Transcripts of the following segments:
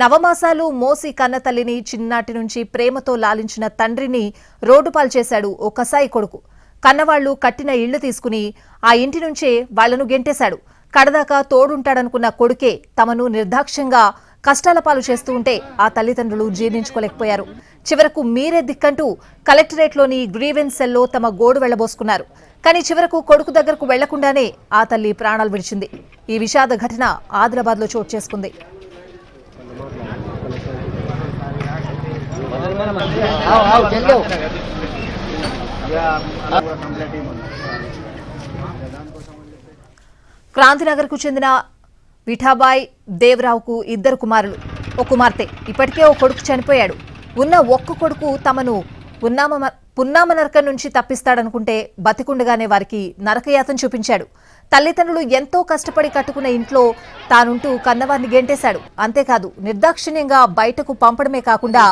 నవమాసాలు మోసి కన్నతల్లిని చిన్నాటి నుంచి ప్రేమతో లాలించిన తండ్రిని రోడ్డుపాలు చేశాడు ఓ కసాయి కొడుకు. కన్నవాళ్ళు కట్టిన ఇళ్ళు తీసుకుని ఆ ఇంటి నుంచే వాళ్ళను గెంటేశాడు. కడదాకా తోడుంటాడనుకున్న కొడుకే తమను నిర్దాక్ష్యంగా కష్టాల పాలు చేస్తూ ఉంటే ఆ తల్లిదండ్రులు జీర్ణించుకోలేకపోయారు. చివరకు మీరే దిక్కంటూ కలెక్టరేట్లోని గ్రీవెన్స్ సెల్లో తమ గోడు వెళ్ళబోసుకున్నారు. కానీ చివరకు కొడుకు దగ్గరకు వెళ్ళకుండానే ఆ తల్లి ప్రాణాలు విడిచింది. ఈ విషాద ఘటన ఆదిలాబాద్లో చోటు చేసుకుంది. आओ आओ चल दो క్రాంతినగర్కు చెందిన విఠాబాయ్ దేవరావుకు ఇద్దరు కుమారులు ఓ కుమార్తె ఇప్పటికే ఓ కొడుకు చనిపోయాడు ఉన్న ఒక్క కొడుకు తమను పున్నామ పున్నామ నరకం నుంచి తప్పిస్తాడనుకుంటే బతికుండగానే వారికి నరకయాతన చూపించాడు. తల్లిదండ్రులు ఎంతో కష్టపడి కట్టుకున్న ఇంట్లో తానుంటూ కన్నవారిని గెంటేశాడు. అంతేకాదు నిర్దాక్షిణ్యంగా బయటకు పంపడమే కాకుండా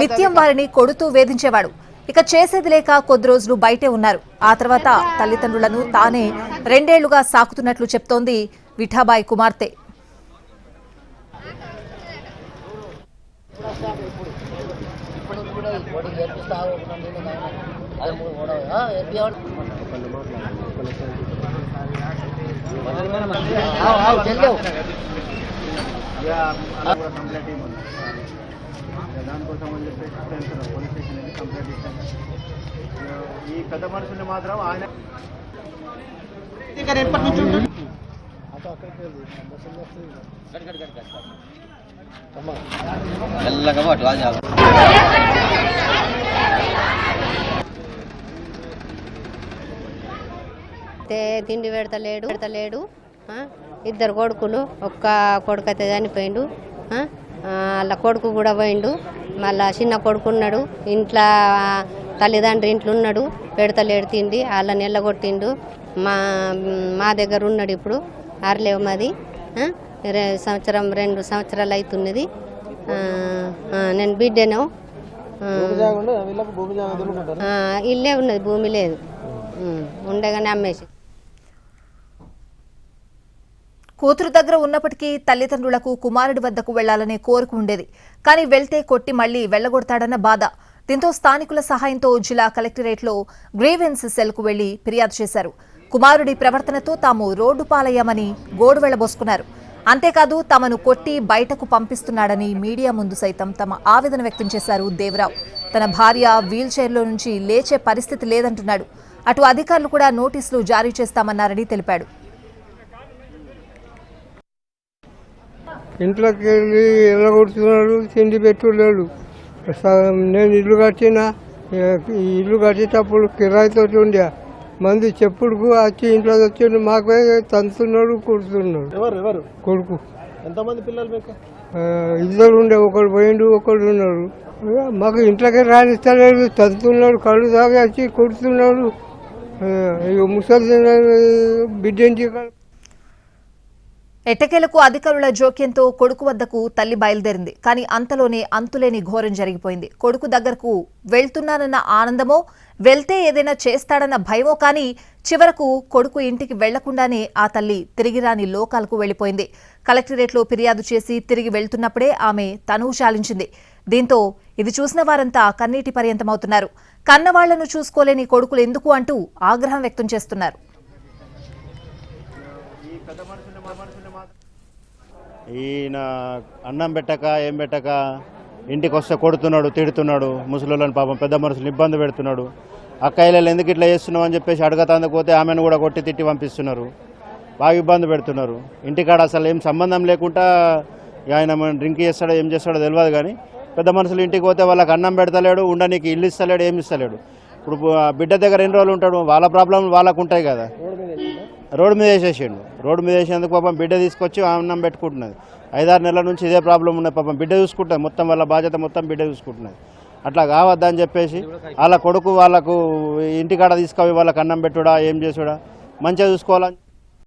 నిత్యం వారిని కొడుతూ వేధించేవాడు. ఇక చేసేది లేక కొద్ది రోజులు బయటే ఉన్నారు. ఆ తర్వాత తల్లిదండ్రులను తానే రెండేళ్ళుగా సాకుతున్నట్లు చెప్తోంది విఠాబాయి కుమార్తె. ఒకటి కంప్లైంట్ ఇవ్వండి దానికోసం అని చెప్పేసి పోలీస్ స్టేషన్ వెళ్ళి కంప్లైంట్ ఇచ్చాను ఈ పెద్ద మనుషుల్ని మాత్రం ఆయన ఎప్పటి నుంచి ఉంటుంది అక్కడికి వెళ్ళి తిండి పెడతలేడు పెడతలేడు? ఇద్దరు కొడుకులు ఒక్క కొడుకు అయితే చనిపోయిండు వాళ్ళ కొడుకు కూడా పోయిండు మళ్ళా చిన్న కొడుకు ఉన్నాడు ఇంట్లో తల్లిదండ్రి ఇంట్లో ఉన్నాడు పెడతలేడు తిండి వాళ్ళని ఎల్లగొట్టిండు. మా మా దగ్గర ఉన్నాడు ఇప్పుడు ఆరలేవు మాది సంవత్సరం రెండు సంవత్సరాలు అవుతున్నది నేను బిడ్డను ఇల్లే ఉన్నది భూమి లేదు. ఉండగానే అమ్మేసి. కూతురు దగ్గర ఉన్నప్పటికీ తల్లిదండ్రులకు కుమారుడి వద్దకు వెళ్ళాలనే కోరిక ఉండేది. కానీ వెళ్తే కొట్టి మళ్ళీ వెళ్ళగొడతాడన్న బాధ. దీంతో స్థానికుల సహాయంతో జిల్లా కలెక్టరేట్లో గ్రీవెన్స్ సెల్కు వెళ్ళి ఫిర్యాదు చేశారు. కుమారుడి ప్రవర్తనతో తాము రోడ్డు పాలయ్యామని గోడు వెళ్ళబోసుకున్నారు అంతేకాదు తమను కొట్టి బయటకు పంపిస్తున్నాడని మీడియా ముందు సైతం తమ ఆవేదన వ్యక్తం చేశారు దేవరావు. తన భార్య వీల్ చైర్లో నుంచి లేచే పరిస్థితి లేదంటున్నాడు. అటు అధికారులు కూడా నోటీసులు జారీ చేస్తామన్నారని తెలిపాడు. ఇంట్లోకి వెళ్ళి ఎల్లగొడుతున్నాడు తిండి పెట్టులేడు నేను ఇల్లు కట్టిన ఇల్లు కట్టేటప్పుడు కిరాయితో ఉండే. మంది చెప్పుడుకు వచ్చి ఇంట్లో వచ్చిండు మాకు తంతున్నాడు కుడుతున్నాడు. ఎవరు ఎవరు? కొడుకు. ఎంతమంది పిల్లలు మీకు? ఇద్దరు ఉండే ఒకడు పోయిండు ఒకడు ఉన్నాడు. మాకు ఇంట్లోకి రాణిస్తలేడు తంతున్నాడు కళ్ళు తాగి వచ్చి కొడుతున్నాడు. ముసలి బిడ్డ ఎట్టకేలకు అధికారుల జోక్యంతో కొడుకు వద్దకు తల్లి బయలుదేరింది. కానీ అంతలోనే అంతులేని ఘోరం జరిగిపోయింది. కొడుకు దగ్గరకు వెళ్తున్నానన్న ఆనందమో వెళ్తే ఏదైనా చేస్తాడన్న భయమో కానీ చివరకు కొడుకు ఇంటికి వెళ్ళకుండానే ఆ తల్లి తిరిగి రాని లోకాలకు వెళ్ళిపోయింది కలెక్టరేట్లో ఫిర్యాదు చేసి తిరిగి వెళ్తున్నప్పుడే ఆమె తనువు చాలించింది. దీంతో ఇది చూసిన వారంతా కన్నీటి పర్యంతమవుతున్నారు. కన్నవాళ్ళను చూసుకోలేని కొడుకులు ఎందుకు అంటూ ఆగ్రహం వ్యక్తం చేస్తున్నారు. ఈయన అన్నం పెట్టక ఏం పెట్టక ఇంటికి వస్తే కొడుతున్నాడు తిడుతున్నాడు ముసలిళ్ళని పాపం పెద్ద మనుషులు ఇబ్బంది పెడుతున్నాడు. అక్కయ్యలు ఎందుకు ఇట్లా చేస్తున్నావు అని చెప్పేసి అడగతాందుకు పోతే ఆమెను కూడా కొట్టి తిట్టి పంపిస్తున్నారు. బాగా ఇబ్బంది పెడుతున్నారు. ఇంటికాడ అసలు ఏం సంబంధం లేకుండా ఆయన డ్రింక్ చేస్తాడో ఏం చేస్తాడో తెలియదు కానీ పెద్ద మనుషులు ఇంటికి పోతే వాళ్ళకి అన్నం పెడతలేడు ఉండనీకి ఇల్లు ఇస్తలేడు ఏమి ఇస్తలేడు. ఇప్పుడు ఆ బిడ్డ దగ్గర ఎన్ని రోజులు ఉంటాడు? వాళ్ళ ప్రాబ్లం వాళ్ళకు ఉంటాయి కదా. రోడ్డు మీద వేసేసిండు. రోడ్డు మీద వేసేందుకు పాపం బిడ్డ తీసుకొచ్చి అన్నం పెట్టుకుంటున్నది. ఐదారు నెలల నుంచి ఇదే ప్రాబ్లం ఉన్నది పాపం. బిడ్డ చూసుకుంటుంది. మొత్తం వాళ్ళ బాధ్యత మొత్తం బిడ్డ చూసుకుంటున్నది. అట్లా కావద్దని చెప్పేసి వాళ్ళ కొడుకు వాళ్ళకు ఇంటికాడ తీసుకొని వాళ్ళకి అన్నం పెట్టుడా ఏం చేసుడా? మంచిగా చూసుకోవాలని